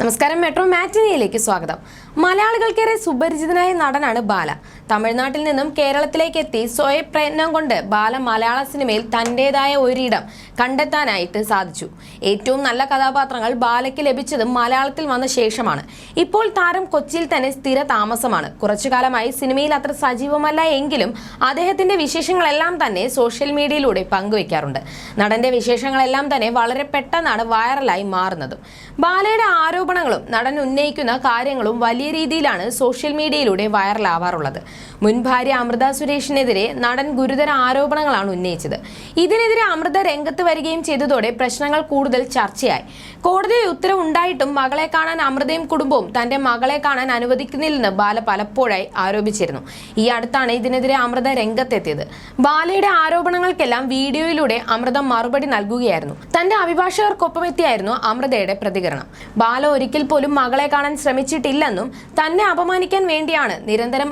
നമസ്കാരം. മെട്രോ മാറ്റിനിയിലേക്ക് സ്വാഗതം. മലയാളികൾക്കേറെ സുപരിചിതനായ നടനാണ് ബാല. തമിഴ്നാട്ടിൽ നിന്നും കേരളത്തിലേക്ക് എത്തി സ്വയപ്രയത്നം കൊണ്ട് ബാല മലയാള സിനിമയിൽ തന്റേതായ ഒരിടം കണ്ടെത്താനായിട്ട് സാധിച്ചു. ഏറ്റവും നല്ല കഥാപാത്രങ്ങൾ ബാലയ്ക്ക് ലഭിച്ചതും മലയാളത്തിൽ വന്ന ശേഷമാണ്. ഇപ്പോൾ താരം കൊച്ചിയിൽ തന്നെ സ്ഥിര താമസമാണ്. കുറച്ചു കാലമായി സിനിമയിൽ അത്ര സജീവമല്ല എങ്കിലും അദ്ദേഹത്തിന്റെ വിശേഷങ്ങളെല്ലാം തന്നെ സോഷ്യൽ മീഡിയയിലൂടെ പങ്കുവെക്കാറുണ്ട്. നടന്റെ വിശേഷങ്ങളെല്ലാം തന്നെ വളരെ പെട്ടെന്നാണ് വൈറലായി മാറുന്നത്. ബാലയുടെ ആരോപണങ്ങളും നടൻ ഉന്നയിക്കുന്ന കാര്യങ്ങളും വലിയ രീതിയിലാണ് സോഷ്യൽ മീഡിയയിലൂടെ വൈറലാവാറുള്ളത്. മുൻ ഭാര്യ അമൃത സുരേഷിനെതിരെ നടൻ ഗുരുതര ആരോപണങ്ങളാണ് ഉന്നയിച്ചത്. ഇതിനെതിരെ അമൃത രംഗത്ത് വരികയും ചെയ്തതോടെ പ്രശ്നങ്ങൾ കൂടുതൽ ചർച്ചയായി. കോടതി ഉത്തരവുണ്ടായിട്ടും മകളെ കാണാൻ അമൃതയും കുടുംബവും തന്റെ മകളെ കാണാൻ അനുവദിക്കുന്നില്ലെന്ന് ബാല പലപ്പോഴായി ആരോപിച്ചിരുന്നു. ഈ അടുത്താണ് ഇതിനെതിരെ അമൃത രംഗത്തെത്തിയത്. ബാലയുടെ ആരോപണങ്ങൾക്കെല്ലാം വീഡിയോയിലൂടെ അമൃത മറുപടി നൽകുകയായിരുന്നു. തന്റെ അഭിഭാഷകർക്കൊപ്പം എത്തിയായിരുന്നു അമൃതയുടെ പ്രതികരണം. ബാല ഒരിക്കൽ പോലും മകളെ കാണാൻ ശ്രമിച്ചിട്ടില്ലെന്നും തന്നെ അപമാനിക്കാൻ വേണ്ടിയാണ് നിരന്തരം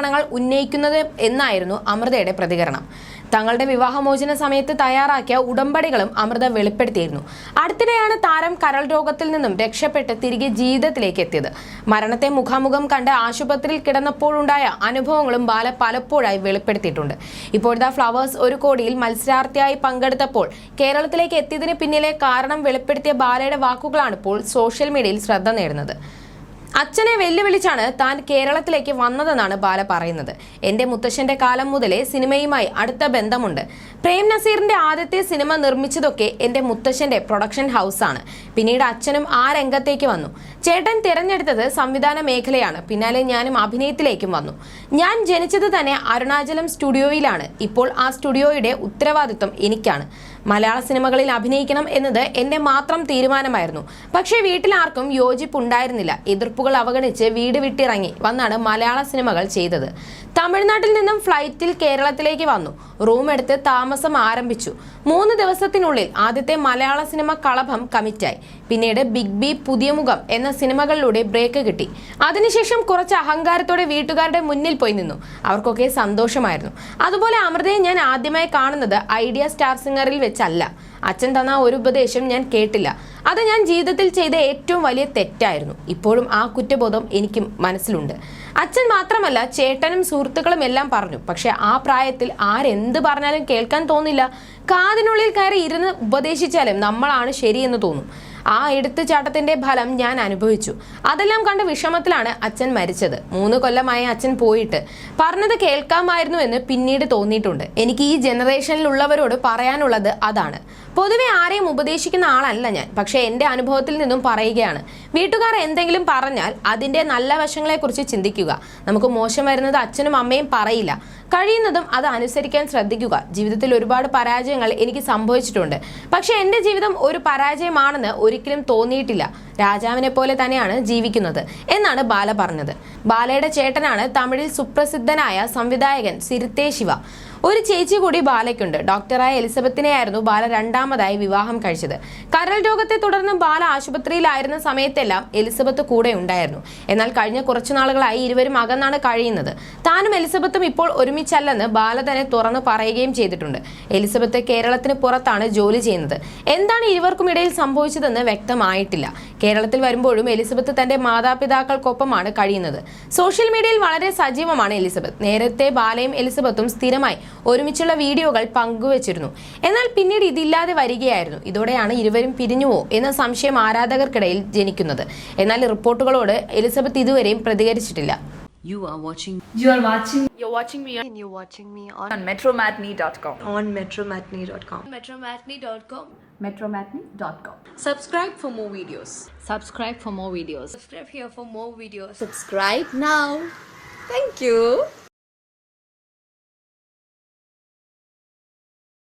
ആരോപണങ്ങൾ ഉന്നയിക്കുന്നത് എന്നായിരുന്നു അമൃതയുടെ പ്രതികരണം. തങ്ങളുടെ വിവാഹമോചന സമയത്ത് തയ്യാറാക്കിയ ഉടമ്പടികളും അമൃത വെളിപ്പെടുത്തിയിരുന്നു. അടുത്തിടെയാണ് താരം കരൾ രോഗത്തിൽ നിന്നും രക്ഷപ്പെട്ട് തിരികെ ജീവിതത്തിലേക്ക് എത്തിയത്. മരണത്തെ മുഖാമുഖം കണ്ട് ആശുപത്രിയിൽ കിടന്നപ്പോഴുണ്ടായ അനുഭവങ്ങളും ബാല പലപ്പോഴായി വെളിപ്പെടുത്തിയിട്ടുണ്ട്. ഇപ്പോഴത്തെ ഫ്ലവേഴ്സ് ഒരു കോടിയിൽ മത്സരാർത്ഥിയായി പങ്കെടുത്തപ്പോൾ കേരളത്തിലേക്ക് എത്തിയതിന് പിന്നിലെ കാരണം വെളിപ്പെടുത്തിയ ബാലയുടെ വാക്കുകളാണ് ഇപ്പോൾ സോഷ്യൽ മീഡിയയിൽ ശ്രദ്ധ നേടുന്നത്. അച്ഛനെ വെല്ലുവിളിച്ചാണ് താൻ കേരളത്തിലേക്ക് വന്നതെന്നാണ് ബാല പറയുന്നത്. എന്റെ മുത്തശ്ശന്റെ കാലം മുതലേ സിനിമയുമായി അടുത്ത ബന്ധമുണ്ട്. പ്രേം നസീറിന്റെ ആദ്യത്തെ സിനിമ നിർമ്മിച്ചതൊക്കെ എന്റെ മുത്തശ്ശന്റെ പ്രൊഡക്ഷൻ ഹൗസാണ്. പിന്നീട് അച്ഛനും ആ രംഗത്തേക്ക് വന്നു. ചേട്ടൻ തിരഞ്ഞെടുത്തത് സംവിധാന മേഖലയാണ്. പിന്നാലെ ഞാനും അഭിനയത്തിലേക്കും വന്നു. ഞാൻ ജനിച്ചത് തന്നെ അരുണാചലം സ്റ്റുഡിയോയിലാണ്. ഇപ്പോൾ ആ സ്റ്റുഡിയോയുടെ ഉത്തരവാദിത്വം എനിക്കാണ്. മലയാള സിനിമകളിൽ അഭിനയിക്കണം എന്നത് എന്റെ മാത്രം തീരുമാനമായിരുന്നു. പക്ഷേ വീട്ടിലാർക്കും യോജിപ്പ് ഉണ്ടായിരുന്നില്ല എതിർപ്പുകൾ അവഗണിച്ച് വീട് വിട്ടിറങ്ങി വന്നാണ് മലയാള സിനിമകൾ ചെയ്തത്. തമിഴ്നാട്ടിൽ നിന്നും ഫ്ലൈറ്റിൽ കേരളത്തിലേക്ക് വന്നു. റൂം എടുത്ത് താമസം ആരംഭിച്ചു. മൂന്ന് ദിവസത്തിനുള്ളിൽ ആദ്യത്തെ മലയാള സിനിമ കളഭം കമ്മിറ്റായി. പിന്നീട് ബിഗ് ബി പുതിയ മുഖം എന്ന സിനിമകളിലൂടെ ബ്രേക്ക് കിട്ടി. അതിനുശേഷം കുറച്ച് അഹങ്കാരത്തോടെ വീട്ടുകാരുടെ മുന്നിൽ പോയി നിന്നു. അവർക്കൊക്കെ സന്തോഷമായിരുന്നു. അതുപോലെ അമൃതയെ ഞാൻ ആദ്യമായി കാണുന്നത് ഐഡിയ സ്റ്റാർ സിംഗറിൽ വെച്ചല്ല. അച്ഛൻ തന്ന ഒരു ഉപദേശം ഞാൻ കേട്ടില്ല. അത് ഞാൻ ജീവിതത്തിൽ ചെയ്ത ഏറ്റവും വലിയ തെറ്റായിരുന്നു. ഇപ്പോഴും ആ കുറ്റബോധം എനിക്ക് മനസ്സിലുണ്ട്. അച്ഛൻ മാത്രമല്ല ചേട്ടനും സുഹൃത്തുക്കളും എല്ലാം പറഞ്ഞു. പക്ഷെ ആ പ്രായത്തിൽ ആരെന്ത് പറഞ്ഞാലും കേൾക്കാൻ തോന്നില്ല. കാതിനുള്ളിൽ കയറി ഇരുന്ന് ഉപദേശിച്ചാലും നമ്മളാണ് ശരിയെന്ന് തോന്നും. ആ എടുത്തുചാട്ടത്തിന്റെ ഫലം ഞാൻ അനുഭവിച്ചു. അതെല്ലാം കണ്ട് വിഷമത്തിലാണ് അച്ഛൻ മരിച്ചത്. മൂന്ന് കൊല്ലമായി അച്ഛൻ പോയിട്ട്. പറഞ്ഞത് കേൾക്കാമായിരുന്നു എന്ന് പിന്നീട് തോന്നിയിട്ടുണ്ട്. എനിക്ക് ഈ ജനറേഷനിലുള്ളവരോട് പറയാനുള്ളത് അതാണ്. പൊതുവെ ആരെയും ഉപദേശിക്കുന്ന ആളല്ല ഞാൻ. പക്ഷേ എന്റെ അനുഭവത്തിൽ നിന്നും പറയുകയാണ്. വീട്ടുകാർ എന്തെങ്കിലും പറഞ്ഞാൽ അതിന്റെ നല്ല വശങ്ങളെക്കുറിച്ച് ചിന്തിക്കുക. നമുക്ക് മോശം വരുന്നത് അച്ഛനും അമ്മയും പറയില്ല. കഴിയുന്നതും അത് അനുസരിക്കാൻ ശ്രദ്ധിക്കുക. ജീവിതത്തിൽ ഒരുപാട് പരാജയങ്ങൾ എനിക്ക് സംഭവിച്ചിട്ടുണ്ട്. പക്ഷേ എന്റെ ജീവിതം ഒരു പരാജയമാണെന്ന് ഒരിക്കലും തോന്നിയിട്ടില്ല. രാജാവിനെ പോലെ തന്നെയാണ് ജീവിക്കുന്നത്. എന്നാണ് ബാല പറഞ്ഞത്. ബാലയുടെ ചേട്ടനാണ് തമിഴിൽ സുപ്രസിദ്ധനായ സംവിധായകൻ സിരുത്തേ ശിവ. ഒരു ചേച്ചി കൂടി ബാലയ്ക്കുണ്ട്. ഡോക്ടറായ എലിസബത്തിനെയായിരുന്നു ബാല രണ്ടാമതായി വിവാഹം കഴിച്ചത്. കരൾ രോഗത്തെ തുടർന്ന് ബാല ആശുപത്രിയിലായിരുന്ന സമയത്തെല്ലാം എലിസബത്ത് കൂടെ ഉണ്ടായിരുന്നു. എന്നാൽ കഴിഞ്ഞ കുറച്ചു നാളുകളായി ഇരുവരും അകന്നാണ് കഴിയുന്നത്. താനും എലിസബത്തും ഇപ്പോൾ ഒരുമിച്ചല്ലെന്ന് ബാല തന്നെ തുറന്നു പറയുകയും ചെയ്തിട്ടുണ്ട്. എലിസബത്ത് കേരളത്തിന് പുറത്താണ് ജോലി ചെയ്യുന്നത്. എന്താണ് ഇരുവർക്കും ഇടയിൽ സംഭവിച്ചതെന്ന് വ്യക്തമായിട്ടില്ല. കേരളത്തിൽ വരുമ്പോഴും എലിസബത്ത് തന്റെ മാതാപിതാക്കൾക്കൊപ്പമാണ് കഴിയുന്നത്. സോഷ്യൽ മീഡിയയിൽ വളരെ സജീവമാണ് എലിസബത്ത്. നേരത്തെ ബാലയും എലിസബത്തും സ്ഥിരമായി ഒരുമിച്ചുള്ള വീഡിയോകൾ പങ്കുവച്ചിരുന്നു എന്നാൽ പിന്നീട് ഇതില്ലാതെ വരികയായിരുന്നു ഇതോടെയാണ് ഇരുവരും പിരിഞ്ഞുവോ എന്ന സംശയം ആരാധകർക്കിടയിൽ ജനിക്കുന്നത് എന്നാൽ റിപ്പോർട്ടുകളോട് എലിസബത്ത് ഇതുവരെയും പ്രതികരിച്ചിട്ടില്ല You are watching You are watching You're watching me and you're watching me on, on metromatney.com. on metromatney.com. metromatney.com. Metromatney.com. Subscribe for more videos. Subscribe for more videos. Subscribe here for more videos. Subscribe now. Thank you.